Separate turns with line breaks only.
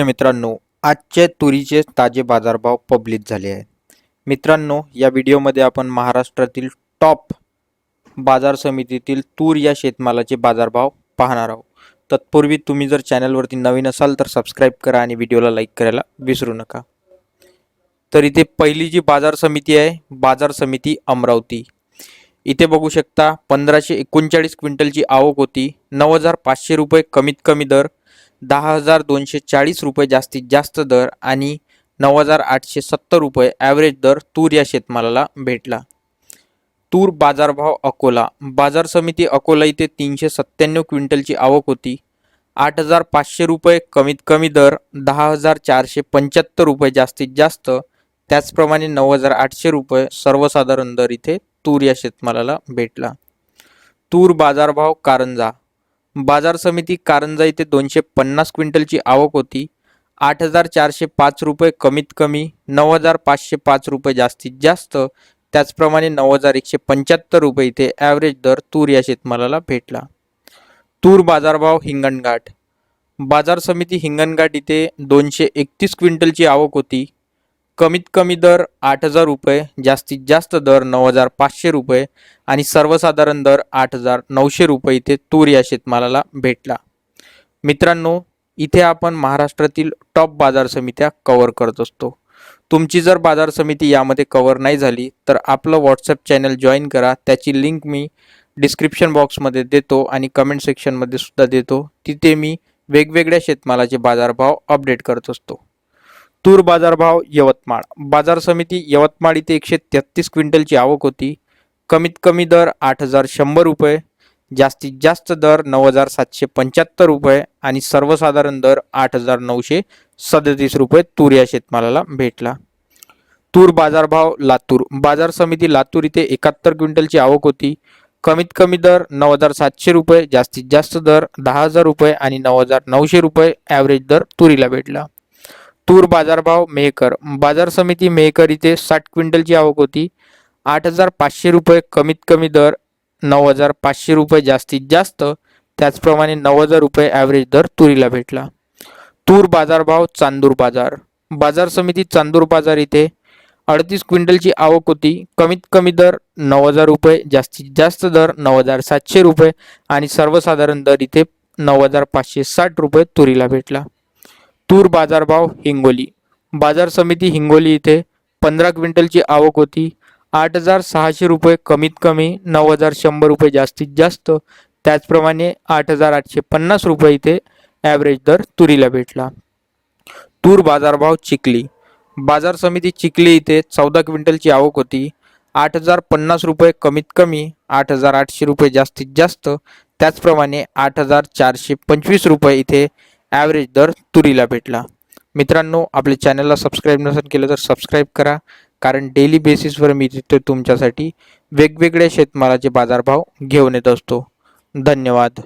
मित्रांनो आजचे तुरीचे ताजे बाजारभाव पब्लिक झाले आहेत. मित्रांनो या व्हिडिओमध्ये आपण महाराष्ट्रातील टॉप बाजार समितीतील तूर या शेतमालाचे बाजारभाव पाहणार आहोत. तत्पूर्वी तुम्ही जर चॅनलवरती नवीन असाल तर सबस्क्राईब करा आणि व्हिडिओला लाईक करायला विसरू नका. तर इथे पहिली जी बाजार समिती आहे बाजार समिती अमरावती. इथे बघू शकता पंधराशे एकोणचाळीस क्विंटलची आवक होती. नऊ हजार पाचशे रुपये कमीत कमी दर दहा हजार दोनशे चाळीस रुपये जास्तीत जास्त दर आणि नऊ हजार आठशे सत्तर रुपये ॲव्हरेज दर तूर या शेतमालाला भेटला. तूर बाजारभाव अकोला. बाजार समिती अकोला इथे तीनशे सत्त्याण्णव क्विंटलची आवक होती. आठ हजार पाचशे रुपये कमीत कमी दर दहा हजार चारशे पंच्याहत्तर रुपये जास्तीत जास्त त्याचप्रमाणे नऊ हजार आठशे रुपये सर्वसाधारण दर इथे तूर या शेतमालाला भेटला. तूर बाजारभाव कारंजा. बाजार समिती कारंजा इथे दोनशे पन्नास क्विंटलची आवक होती. आठ हजार चारशे पाच रुपये कमीत कमी नऊ हजार पाचशे पाच रुपये जास्तीत जास्त त्याचप्रमाणे नऊ हजार एकशे पंच्याहत्तर रुपये इथे ॲव्हरेज दर तूर या शेतमालाला भेटला. तूर बाजारभाव हिंगणघाट. बाजार समिती हिंगणघाट इथे दोनशे एकतीस क्विंटलची आवक होती. कमीत कमी दर आठ हजार रुपये जास्तीत जास्त दर नऊ हजार पाचशे रुपये आणि सर्वसाधारण दर आठ हजार नऊशे रुपये इथे तूर या शेतमालाला भेटला. मित्रांनो इथे आपण महाराष्ट्रातील टॉप बाजार समित्या कवर करत असतो. तुमची जर बाजार समिती यामध्ये कवर नाही झाली तर आपलं व्हॉट्सअप चॅनल जॉईन करा. त्याची लिंक मी डिस्क्रिप्शन बॉक्समध्ये देतो आणि कमेंट सेक्शनमध्ये सुद्धा देतो. तिथे मी वेगवेगळ्या शेतमालाचे बाजारभाव अपडेट करत असतो. तूर बाजारभाव यवतमाळ. बाजार समिती यवतमाळ इथे एकशे तेहतीस क्विंटलची आवक होती. कमीत कमी दर आठ हजार शंभर रुपये जास्तीत जास्त दर नऊ हजार सातशे पंच्याहत्तर रुपये आणि सर्वसाधारण दर आठ हजार नऊशे सदतीस रुपये तूर या शेतमालाला भेटला. तूर बाजारभाव लातूर. बाजार समिती लातूर इथे एकाहत्तर क्विंटलची आवक होती. कमीत कमी दर नऊ हजार सातशे रुपये जास्तीत जास्त दर दहा हजार रुपये आणि नऊ हजार नऊशे रुपये ॲव्हरेज दर तुरीला भेटला. तूर बाजारभाव मेहकर. बाजार समिती मेहकर इथे साठ क्विंटलची आवक होती. आठ हजार पाचशे रुपये कमीत कमी दर नऊ हजार पाचशे रुपये जास्तीत जास्त त्याचप्रमाणे नऊ हजार रुपये ॲव्हरेज दर तुरीला भेटला. तूर बाजारभाव चांदूर बाजार. बाजार समिती चांदूर बाजार इथे अडतीस क्विंटलची आवक होती. कमीत कमी दर नऊ हजार रुपये जास्तीत जास्त दर नऊ हजार सातशे रुपये आणि सर्वसाधारण दर इथे नऊ हजार पाचशे साठ रुपये तुरीला भेटला. तूर बाजारभाव हिंगोली. बाजार समिती हिंगोली इथे पंधरा क्विंटलची आवक होती. आठ हजार सहाशे रुपये कमीत कमी नऊ हजार शंभर रुपये जास्तीत जास्त. त्याचप्रमाणे आठ हजार आठशे पन्नास रुपये इथे ॲव्हरेज दर तुरीला भेटला. तूर बाजारभाव चिखली. बाजार समिती चिखली इथे चौदा क्विंटलची आवक होती. आठ हजार पन्नास रुपये कमीत कमी आठ हजार आठशे रुपये जास्तीत जास्त. त्याचप्रमाणे आठ हजार चारशे पंचवीस रुपये इथे ॲव्हरेज दर तुरीला भेटला. मित्रांनो आपल्या चॅनलला सबस्क्राईब नसेल केलं तर सबस्क्राईब करा. कारण डेली बेसिसवर मी तिथे तुमच्यासाठी वेगवेगळ्या शेतमालाचे बाजारभाव घेऊन येत असतो. धन्यवाद.